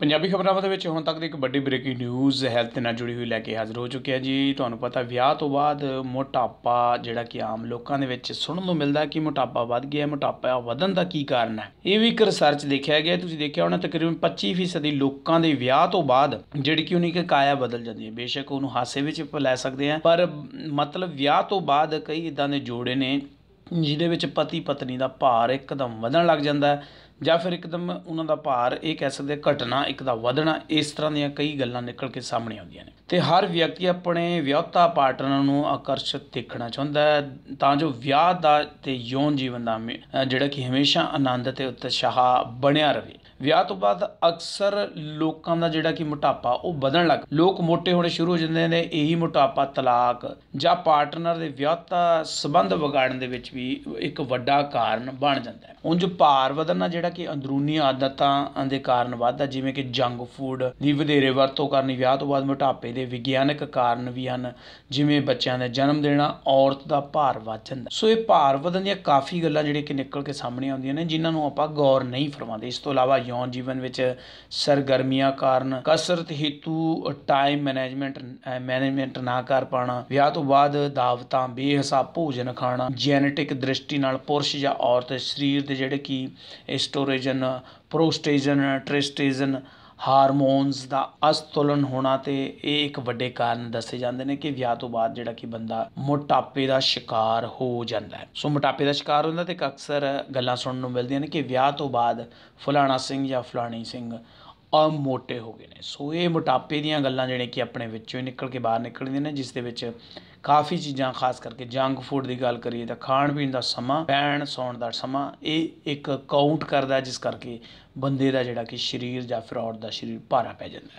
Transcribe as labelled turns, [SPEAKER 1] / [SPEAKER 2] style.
[SPEAKER 1] ਪੰਜਾਬੀ ਖਬਰਾਂ ਦੇ ਵਿੱਚ ਹੁਣ ਤੱਕ ਦੀ ਇੱਕ ਵੱਡੀ ਬ੍ਰੇਕਿੰਗ ਨਿਊਜ਼ ਹੈਲਥ ਨਾਲ ਜੁੜੀ ਹੋਈ ਲੈ ਕੇ ਹਾਜ਼ਰ ਹੋ ਚੁੱਕਿਆ ਜੀ। ਤੁਹਾਨੂੰ ਪਤਾ ਵਿਆਹ ਤੋਂ ਬਾਅਦ ਮੋਟਾਪਾ ਜਿਹੜਾ ਕਿ ਆਮ ਲੋਕਾਂ ਦੇ ਵਿੱਚ ਸੁਣਨ ਨੂੰ ਮਿਲਦਾ ਕਿ ਮੋਟਾਪਾ ਵੱਧ ਗਿਆ, ਮੋਟਾਪਾ ਵਧਣ ਦਾ ਕੀ ਕਾਰਨ ਹੈ? ਇਹ ਵੀ ਇੱਕ ਰਿਸਰਚ ਦੇਖਿਆ ਗਿਆ, ਤੁਸੀਂ ਦੇਖਿਆ ਹੋਣਾ ਤਕਰੀਬਨ 25% ਲੋਕਾਂ ਦੇ ਵਿਆਹ ਤੋਂ ਬਾਅਦ ਜਿਹੜੀ ਕਿ ਉਹਨਾਂ ਦੀ ਕਾਇਆ ਬਦਲ ਜਾਂਦੀ ਹੈ। ਬੇਸ਼ੱਕ ਉਹਨੂੰ ਹਾਸੇ ਵਿੱਚ ਲੈ ਸਕਦੇ ਆ ਪਰ ਮਤਲਬ ਵਿਆਹ ਤੋਂ ਬਾਅਦ ਕਈ ਇਦਾਂ ਦੇ ਜੋੜੇ ਨੇ ਜਿਹਦੇ ਵਿੱਚ ਪਤੀ ਪਤਨੀ ਦਾ ਭਾਰ ਇੱਕਦਮ ਵਧਣ ਲੱਗ ਜਾਂਦਾ ਜਾਂ ਫਿਰ ਇੱਕਦਮ ਉਹਨਾਂ ਦਾ ਭਾਰ, ਇਹ ਕਹਿ ਸਕਦੇ ਹਾਂ ਘਟਣਾ ਇੱਕ ਦਾ ਵਧਣਾ, ਇਸ ਤਰ੍ਹਾਂ ਦੀਆਂ ਕਈ ਗੱਲਾਂ ਨਿਕਲ ਕੇ ਸਾਹਮਣੇ ਆਉਂਦੀਆਂ ਨੇ। ਤੇ ਹਰ ਵਿਅਕਤੀ ਆਪਣੇ ਵਿਆਹਤਾ ਪਾਰਟਨਰ ਨੂੰ ਆਕਰਸ਼ਿਤ ਦੇਖਣਾ ਚਾਹੁੰਦਾ ਹੈ, ਤਾਂ ਜੋ ਵਿਆਹ ਦਾ ਤੇ ਯੌਨ ਜੀਵਨ ਦਾ ਜਿਹੜਾ ਕਿ ਹਮੇਸ਼ਾ ਆਨੰਦ ਤੇ ਉਤਸ਼ਾਹ ਬਣਿਆ ਰਹੇ। ਵਿਆਹ ਤੋਂ ਬਾਅਦ ਅਕਸਰ ਲੋਕਾਂ ਦਾ ਜਿਹੜਾ ਕਿ ਮੋਟਾਪਾ ਉਹ ਵਧਣ ਲੱਗ ਲੋਕ ਮੋਟੇ ਹੋਣੇ ਸ਼ੁਰੂ ਹੋ ਜਾਂਦੇ ਨੇ, ਇਹੀ ਮੋਟਾਪਾ, ਤਲਾਕ ਜਾਂ ਪਾਰਟਨਰ ਦੇ ਵਿਆਹਤਾ ਸੰਬੰਧ ਵਿਗਾੜਨ ਦੇ ਵਿੱਚ ਵੀ ਇੱਕ ਵੱਡਾ ਕਾਰਨ ਬਣ ਜਾਂਦਾ ਹੈ। ਉਂਝ ਭਾਰ ਵਧਣਾ ਜਿਹੜਾ ਕਿ ਅੰਦਰੂਨੀ ਆਦਤਾਂ ਦੇ ਕਾਰਨ ਵੱਧਦਾ, ਜਿਵੇਂ ਕਿ ਜੰਕ ਫੂਡ ਦੀ ਵਧੇਰੇ ਵਰਤੋਂ ਕਰਨੀ, ਵਿਆਹ ਤੋਂ ਬਾਅਦ ਮੋਟਾਪੇ ਦੇ ਵਿਗਿਆਨਕ ਕਾਰਨ ਵੀ ਹਨ, ਜਿਵੇਂ ਬੱਚਿਆਂ ਦਾ ਜਨਮ ਦੇਣਾ, ਔਰਤ ਦਾ ਭਾਰ ਵੱਧ ਜਾਂਦਾ ਸੋ ਇਹ ਭਾਰ ਵਧਣ ਦੀਆਂ ਕਾਫੀ ਗੱਲਾਂ ਜਿਹੜੀਆਂ ਕਿ ਨਿਕਲ ਕੇ ਸਾਹਮਣੇ ਆਉਂਦੀਆਂ ਨੇ, ਜਿਨ੍ਹਾਂ ਨੂੰ ਆਪਾਂ ਗੌਰ ਨਹੀਂ ਫਰਮਾਉਂਦੇ। ਇਸ ਤੋਂ ਇਲਾਵਾ ਯੌਨ ਜੀਵਨ ਵਿੱਚ ਸਰਗਰਮੀਆਂ ਕਾਰਨ ਕਸਰਤ ਹੇਤੂ ਟਾਈਮ ਮੈਨੇਜਮੈਂਟ ਮੈਨੇਜਮੈਂਟ ਨਾ ਕਰ ਪਾਣਾ, ਵਿਆਹ ਤੋਂ ਬਾਅਦ ਦਾਵਤਾਂ, ਬੇਹਿਸਾਬ ਭੋਜਨ ਖਾਣਾ ਜੈਨੇਟਿਕ ਦ੍ਰਿਸ਼ਟੀ ਨਾਲ ਪੁਰਸ਼ ਜਾਂ ਔਰਤ, ਸਰੀਰ ਦੇ ਜਿਹੜੇ ਕਿ ਸਟੋਰੇਜਨ ਪ੍ਰੋਸਟੇਜਨ ਟ੍ਰਿਸਟੇਜਨ ਹਾਰਮੋਨਸ ਦਾ ਅਸਤੁਲਨ ਹੋਣਾ ਤੇ ਇਹ ਇੱਕ ਵੱਡੇ ਕਾਰਨ ਦੱਸੇ ਜਾਂਦੇ ਨੇ ਕਿ ਵਿਆਹ ਤੋਂ ਬਾਅਦ ਜਿਹੜਾ ਕਿ ਬੰਦਾ ਮੋਟਾਪੇ ਦਾ ਸ਼ਿਕਾਰ ਹੋ ਜਾਂਦਾ ਹੈ। ਸੋ ਮੋਟਾਪੇ ਦਾ ਸ਼ਿਕਾਰ ਹੁੰਦਾ ਤੇ ਇੱਕ ਅਕਸਰ ਗੱਲਾਂ ਸੁਣਨ ਨੂੰ ਮਿਲਦੀਆਂ ਨੇ ਕਿ ਵਿਆਹ ਤੋਂ ਬਾਅਦ ਫਲਾਣਾ ਸਿੰਘ ਜਾਂ ਫਲਾਣੀ ਸਿੰਘ ਆ ਮੋਟੇ ਹੋ ਗਏ ਨੇ। ਸੋ ਇਹ ਮੋਟਾਪੇ ਦੀਆਂ ਗੱਲਾਂ ਜਿਹੜੇ ਕਿ ਆਪਣੇ ਵਿੱਚੋਂ ਹੀ ਨਿਕਲ ਕੇ ਬਾਹਰ ਨਿਕਲਦੀਆਂ ਨੇ, ਜਿਸ ਦੇ ਵਿੱਚ ਕਾਫੀ ਚੀਜ਼ਾਂ ਖਾਸ ਕਰਕੇ ਜੰਕ ਫੂਡ ਦੀ ਗੱਲ ਕਰੀਏ ਤਾਂ ਖਾਣ ਪੀਣ ਦਾ ਸਮਾਂ ਪੈਣ ਸੌਣ ਦਾ ਸਮਾਂ, ਇਹ ਇੱਕ ਕਾਊਂਟ ਕਰਦਾ ਜਿਸ ਕਰਕੇ ਬੰਦੇ ਦਾ ਜਿਹੜਾ ਕਿ ਸਰੀਰ ਜਾਂ ਫਿਰ ਔਰਤ ਦਾ ਸਰੀਰ ਭਾਰਾ ਪੈ ਜਾਂਦਾ ਹੈ।